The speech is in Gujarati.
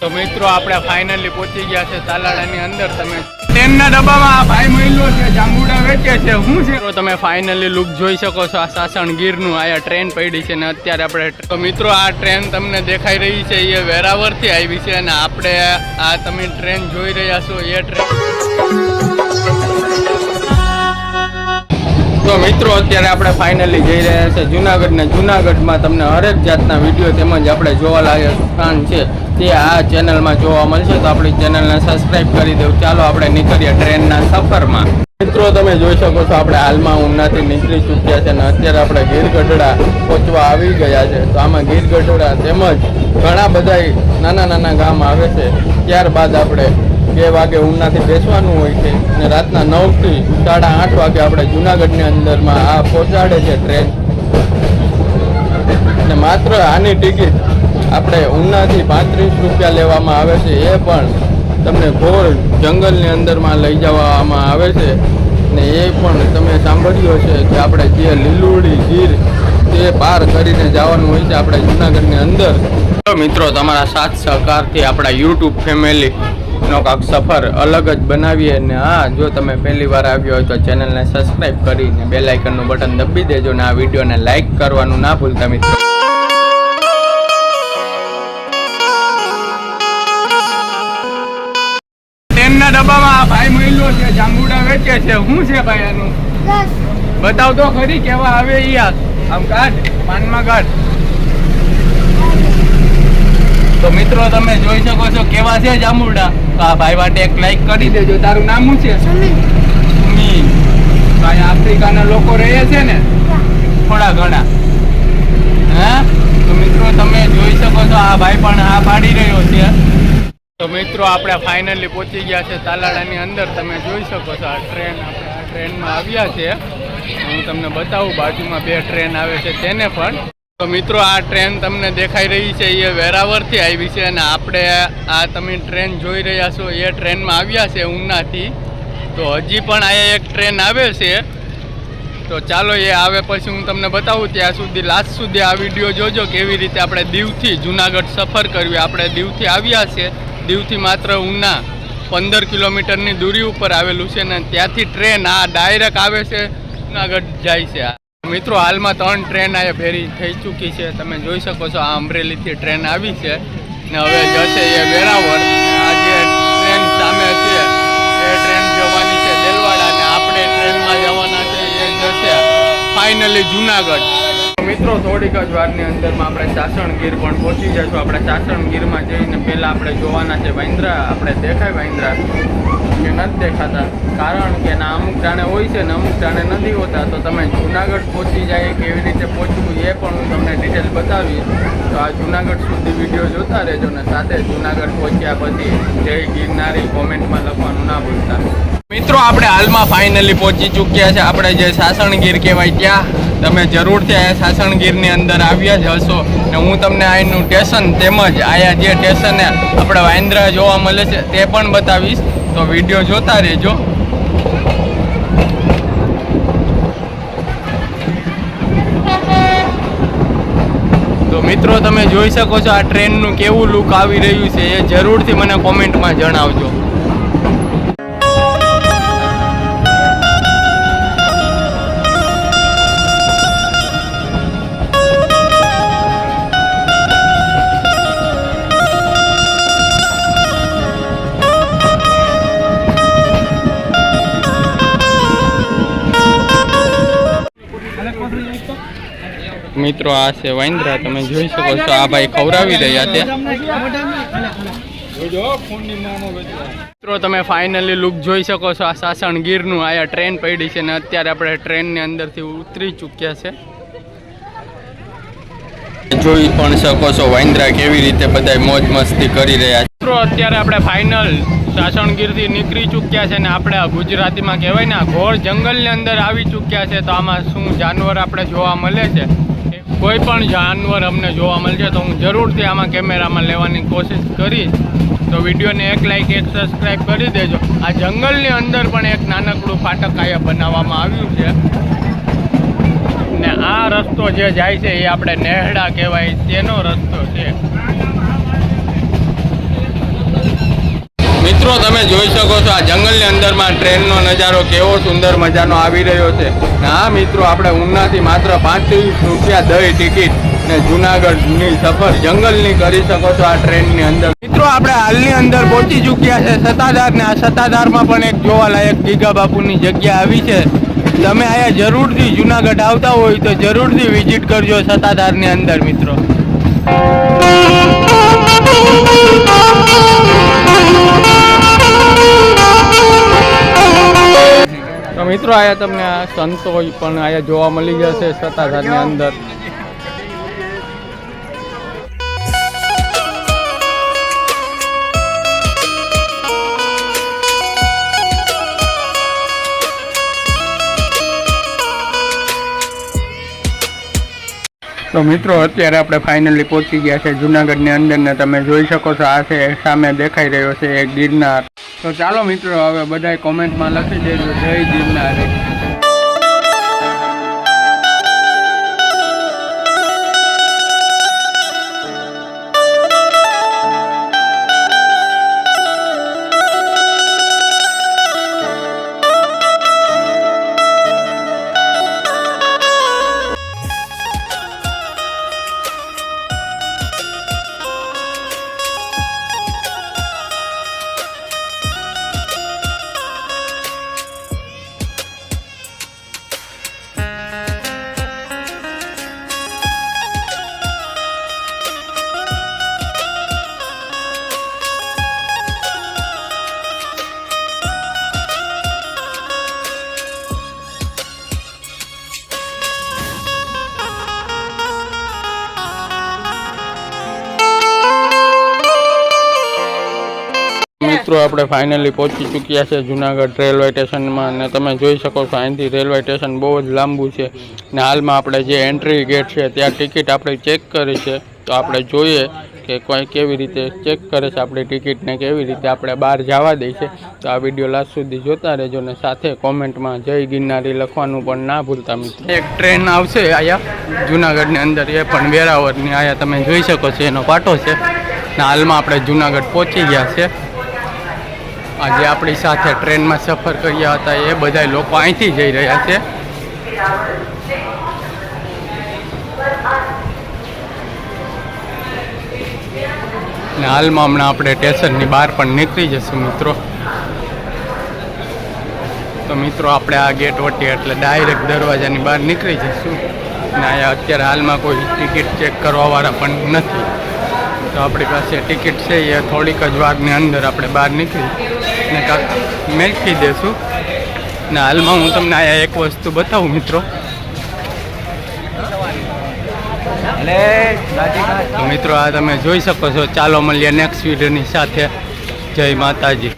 તો મિત્રો, આપણે ફાઇનલી પહોંચી ગયા છે તાલાડાની અંદર. તમે ટ્રેનના ડબ્બામાં આ ભાઈ મહિલો છે, જાંબુડા વેચે છે, હું છે. તો તમે ફાઇનલી લુક જોઈ શકો છો આ સાસણ ગીરનું આયા ટ્રેન પડી છે ને અત્યારે આપણે તો મિત્રો, આ ટ્રેન તમને દેખાઈ રહી છે, એ વેરાવરથી આવી છે અને આપણે આ તમે ટ્રેન જોઈ રહ્યા છો, એ ટ્રેન તો મિત્રો, અત્યારે આપણે ફાઇનલી જઈ રહ્યા છે જુનાગઢને જુનાગઢમાં તમને હરેક જાતના વીડિયો તેમજ આપણે જોવાલાયક સ્થાન છે. તે આ ચેનલમાં જોવા મળશે, તો આપણી ચેનલને સબસ્ક્રાઈબ કરી દેવું. ચાલો આપણે નીકળીએ ટ્રેનના સફરમાં. મિત્રો, તમે જોઈ શકો છો, આપણે હાલમાં ઉનાથી નીકળી ચૂક્યા છે અને અત્યારે આપણે ગીરગઢડા પહોંચવા આવી ગયા છે. તો આમાં ગીર ગઢડા તેમજ ઘણા બધા નાના નાના ગામ આવે છે. ત્યારબાદ આપણે બે વાગે ઉનાથી બેસવાનું હોય છે અને રાતના નવથી સાડા આઠ વાગે આપણે જુનાગઢની અંદરમાં આ પહોંચાડે છે ટ્રેન. અને માત્ર આની ટિકિટ આપણે ઉનાથી પાંત્રીસ રૂપિયા લેવામાં આવે છે. એ પણ તમને ઘોર જંગલની અંદરમાં લઈ જવામાં આવે છે. ને એ પણ તમે સાંભળ્યો છે કે આપણે જે લીલુડી ગીર તે પાર કરીને જવાનું હોય છે આપણે જુનાગઢની અંદર. મિત્રો, તમારા સાથ સહકારથી આપણા યુટ્યુબ ફેમિલી નો કાંક સફર અલગ જ બનાવીએ ને હા જો તમે પહેલી વાર આવ્યો હોય તો ચેનલને સબસ્ક્રાઈબ કરીને બે લાઇકનનું બટન દબી દેજો ને આ વિડીયોને લાઈક કરવાનું ના ભૂલતા મિત્રો. ટ્રેનના ડબ્બામાં આ ભાઈ મહિલો છે જાંબુડા વેચે છે. શું છે ભાઈ આનું? બતાવ તો ખરી કેવા આવે ઈ આમ કાઢ પાનમાં કાઢ. તો મિત્રો તમે જોઈ શકો છો કેવા છે જાંબુડા તો આ ભાઈ માટે એક લાઈક કરી દેજો. તારું નામ શું છે? સુમી ભાઈ આફ્રિકાના લોકો રહે છે ને? થોડા ઘણા. હે? તો મિત્રો તમે જોઈ શકો છો આ ભાઈ પણ આ પાડી રહ્યો છે. તો મિત્રો આપણે ફાઇનલી પહોંચી ગયા છે તાલાડાની અંદર. તમે જોઈ શકો છો આ ટ્રેન આપણે આ ટ્રેનમાં આવ્યા છે. હું તમને બતાવું બાજુમાં બે ટ્રેન આવે છે તેને પણ. તો મિત્રો, આ ટ્રેન તમને દેખાઈ રહી છે. એ વેરાવરથી આવી છે અને આપણે આ તમે ટ્રેન જોઈ રહ્યા છો, એ ટ્રેનમાં આવ્યા છે ઉનાથી તો હજી પણ અહીંયા એક ટ્રેન આવે છે. તો ચાલો એ આવે પછી હું તમને બતાવું, ત્યાં સુધી, લાસ્ટ સુધી આ વીડિયો જોજો કેવી રીતે આપણે દીવથી જુનાગઢ સફર કરવી આપણે દીવથી આવ્યા છે. દીવથી માત્ર ઉના પંદર કિલોમીટરની દૂરી ઉપર આવેલું છે ને ત્યાંથી ટ્રેન આ ડાયરેક્ટ આવે છે, જુનાગઢ જાય છે. આ મિત્રો, હાલમાં ત્રણ ટ્રેન આ ફેરી થઈ ચૂકી છે. તમે જોઈ શકો છો, આ અમરેલીથી ટ્રેન આવી છે. ને હવે જશે એ વેરાવળ. આ જે ટ્રેન સામે છે. એ ટ્રેન જવાની છે દેલવાડા ને આપણે ટ્રેનમાં જવાના છે. એ જશે ફાઇનલી જુનાગઢ. મિત્રો, થોડીક જ વારની અંદરમાં આપણે સાસણગીર પણ પહોંચી જઈશું. આપણે સાસણગીરમાં જઈને પહેલાં આપણે જોવાના છે વાંદરા. આપણે દેખાય વાંદરા. કે નથી દેખાતા. કારણ કે ના, અમુક ટાણે હોય છે ને અમુક ટાણે નથી હોતા. તો તમે જુનાગઢ પહોંચી જાય કેવી રીતે પહોંચવું એ પણ હું તમને ડિટેલ બતાવીશ. તો આ જુનાગઢ સુધી વીડિયો જોતા રહેજો ને સાથે જુનાગઢ પહોંચ્યા પછી જય ગિરનારી કોમેન્ટમાં લખવાનું ના ભૂલતા. મિત્રો, આપણે હાલમાં ફાઇનલી પહોંચી ચૂક્યા છે. આપણે જે સાસણગીર કહેવાય ત્યાં. તમે જરૂરથી આ સાસણગીરની અંદર આવ્યા જ હશો. ને હું તમને અહીંનું સ્ટેશન તેમજ આયા જે સ્ટેશને આપણે વાંદરા જોવા મળે છે તે પણ બતાવીશ. તો વીડિયો જોતા રહેજો. તો મિત્રો, તમે જોઈ શકો છો આ ટ્રેનનું કેવું લુક આવી રહ્યું છે, એ જરૂરથી મને કોમેન્ટમાં જણાવજો. મિત્રો? આ છે વાંદરા, તમે જોઈ શકો છો. આ ભાઈ ખવડાવી રહ્યા છે. મિત્રો, તમે ફાઇનલી લુક જોઈ શકો છો આ સાસણ ગીરનું આયા ટ્રેન પડી છે ને અત્યારે આપણે ટ્રેનની અંદરથી ઉતરી ચૂક્યા છે. જોઈ પણ શકો છો વાઇન્દ્રા કેવી રીતે બધા મોજ મસ્તી કરી રહ્યા મિત્રો, અત્યારે આપણે ફાઇનલ સાસણગીરથી નીકળી ચૂક્યા છે ને આપણે આ ગુજરાતીમાં કહેવાય ને આ ઘોર જંગલની અંદર આવી ચૂક્યા છે તો આમાં શું જાનવર આપણે જોવા મળે છે? કોઈ પણ જાનવર અમને જોવા મળશે તો હું જરૂરથી આમાં કેમેરામાં લેવાની કોશિશ કરીશ. તો વિડીયોને એક લાઈક એક સબસ્ક્રાઈબ કરી દેજો. આ જંગલની અંદર પણ એક નાનકડું ફાટક અહીંયા બનાવવામાં આવ્યું છે. ને આ રસ્તો જે જાય છે એ આપણે નેહડા કહેવાય, તેનો રસ્તો છે. મિત્રો, તમે જોઈ શકો છો આ જંગલની અંદરમાં ટ્રેનનો નજારો કેવો સુંદર મજાનો આવી રહ્યો છે. આ મિત્રો, આપણે ઉનાથી માત્ર પાંત્રીસ રૂપિયા દઈ ટિકિટ ને જુનાગઢની સફર જંગલની કરી શકો છો આ ટ્રેનની અંદર. મિત્રો, આપણે હાલની અંદર પહોંચી ચૂક્યા છે સત્તાધાર ને આ સત્તાધારમાં પણ એક જોવાલાયક ગીગા બાપુની જગ્યા આવી છે. તમે અહીંયા જરૂરથી જુનાગઢ આવતા હોય તો જરૂરથી વિઝિટ કરજો સત્તાધારની અંદર, મિત્રો. મિત્રો આયા તમને સંતો પણ આયા જોવા મળી જશે સતાધારની અંદર. તો મિત્રો, અત્યારે આપણે ફાઇનલી પહોંચી ગયા છે જુનાગઢની અંદર ને તમે જોઈ શકો છો, આ છે, સામે દેખાઈ રહ્યો છે એ ગિરનાર. તો ચાલો મિત્રો, હવે બધાય કોમેન્ટમાં લખી દેજો. જય ગિરનાર. મિત્રો, આપણે ફાઇનલી પહોંચી ચૂક્યા છે જુનાગઢ રેલવે સ્ટેશનમાં અને તમે જોઈ શકો છો, અહીંથી રેલવે સ્ટેશન બહુ જ લાંબુ છે ને હાલમાં આપણે જે એન્ટ્રી ગેટ છે, ત્યાં ટિકિટ આપણે ચેક કરી છે. તો આપણે જોઈએ કે કોઈ કેવી રીતે ચેક કરે છે, આપણી ટિકિટને કેવી રીતે આપણે બહાર જવા દે છે. તો આ વીડિયો લાસ્ટ સુધી જોતા રહેજો ને સાથે કોમેન્ટમાં જય ગિરનારી લખવાનું પણ ના ભૂલતા મિત્રો. એક ટ્રેન આવશે અહીંયા જુનાગઢની અંદર, એ પણ વેરાવળની, અહીંયા તમે જોઈ શકો છો, એનો પાટો છે. ને હાલમાં આપણે જુનાગઢ પહોંચી ગયા છે. આજે આપણી સાથે ટ્રેનમાં સફર કર્યા હતા, એ બધા લોકો અહીંથી જઈ રહ્યા છે. ને હાલમાં હમણાં આપણે સ્ટેશનની બહાર પણ નીકળી જશું મિત્રો. તો મિત્રો, આપણે આ ગેટ વટી એટલે ડાયરેક્ટ દરવાજાની બહાર નીકળી જઈશું. ને અત્યારે હાલમાં કોઈ ટિકિટ ચેક કરવાવાળા પણ નથી. તો આપણી પાસે ટિકિટ છે એ થોડીક જ વારની અંદર આપણે બહાર નીકળી ને મેળવી દેશું. ને હાલમાં હું તમને અહીંયા એક વસ્તુ બતાવું મિત્રો. તો મિત્રો આ તમે જોઈ શકો છો. ચાલો મળીએ નેક્સ્ટ વિડીયોની સાથે. જય માતાજી.